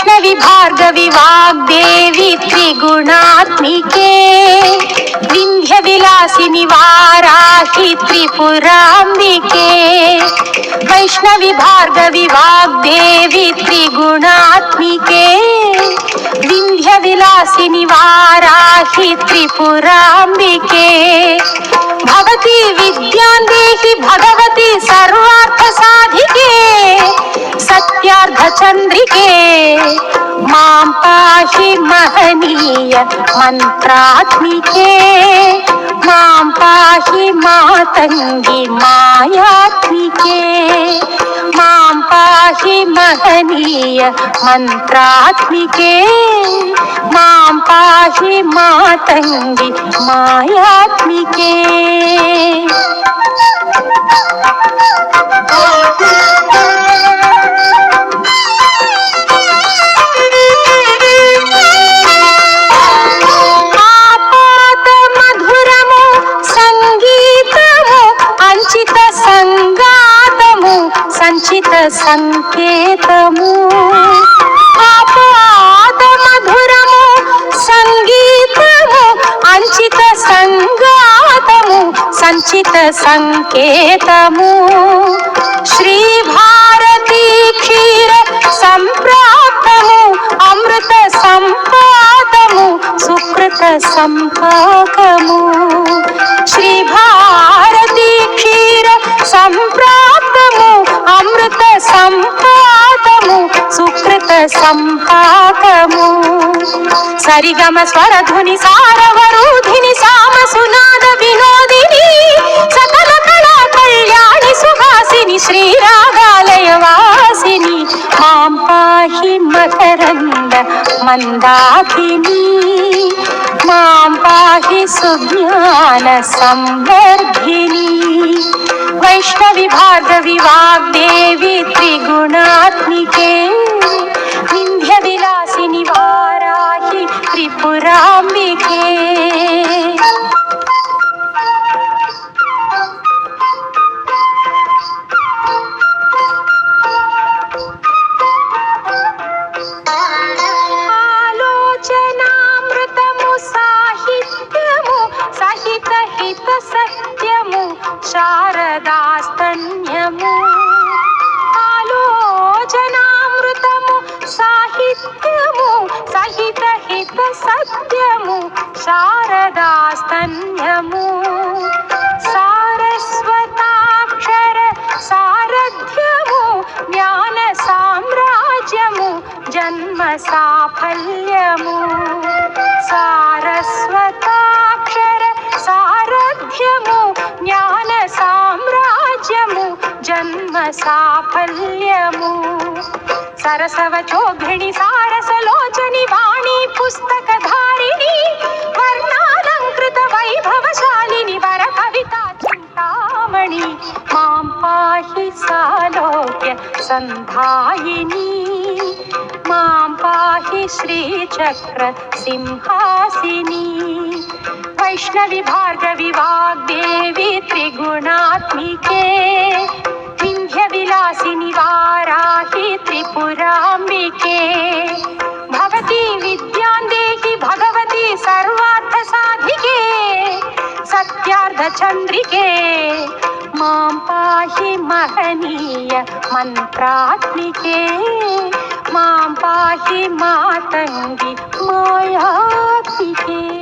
वैष्णवी भार्गवी वाग्देवी त्रिगुणात्मिके। विन्ध्यविलासिनि वाराहि त्रिपुराम्बिके। वैष्णवी, भार्गवी वाग्देवी त्रिगुणात्मिके। विन्ध्यविलासिनि वाराहि त्रिपुराम्बिके। भवती विद्यां देहि भगवती सर्वार्थसाधिके सत्यार्धचन्द्रिके माँ महनीय मन्त्रात्मिके माँ पाहि मातङ्गि मायात्मिके, माँ महनीय मन्त्रात्मिके माँ पाहि मातङ्गि मायात्मिके। ಮಿತ ಸಂಕೇತಮು ಪಾಪಾದ ಮಧುರಮು ಸಂಗೀತಮು ಅಂಚಿತ ಸಂಗಾತಮು ಸಂಚಿತ ಸಂಕೇತಮು ಶ್ರೀ ಭಾರತಿ ಕ್ಷೀರ ಸಂಪ್ರಾಪ್ತಮು ಅಮೃತ ಸಂಪಾತಮು ಸುಕೃತ ಸಂಪಾತ సంపాకము. సరిగమ స్వరధుని సారవరుధిని సామ సునాద వినోదిని సకల కళా కళ్యాణి సుహాసిని శ్రీరాగాలయ వాసిని మాం పాహి మకరంద మందాకిని. మాం పాహి సుజ్ఞాన సంవర్ధిని. వైష్ణవి భార్గవి వాగ్దేవి త్రిగుణాత్మికే ತ್ರಿಪುರಾಂಬಿಕೆ సత్యము శారదాస్తన్యము. ఆలోచనామృతము సాహిత్య సహిత హిత సత్యము శారదాస్తన్యము సారస్వతాక్షర సారథ్యము జ్ఞాన సామ్రాజ్యము జన్మ సాఫల్యము సారస్వతాక్షర సారథ్యము జ్ఞాన సామ్రాజ్యము జన్మ సాఫల్యము सरसवचोभिणि सारसलोचनि वाणी पुस्तकधारिणी वर्णालङ्कृत वैभवशालिनि, वरकविता चिन्तामणि। माँ पाहि सालोक्य सन्धायिनी। माँ पाहि श्रीचक्र सिंहासिनी। वैष्णवि भार्गवि वाग्देवी त्रिगुणात्मिके। विलासिनि वाराहि त्रिपुराम्बिके भवती विद्यां देहि भगवती सर्वार्थसाधिके सत्यार्धचन्द्रिके माँ पाहि महनीय मन्त्रात्मिके। माँ पाहि मातङ्गि मायात्मिके।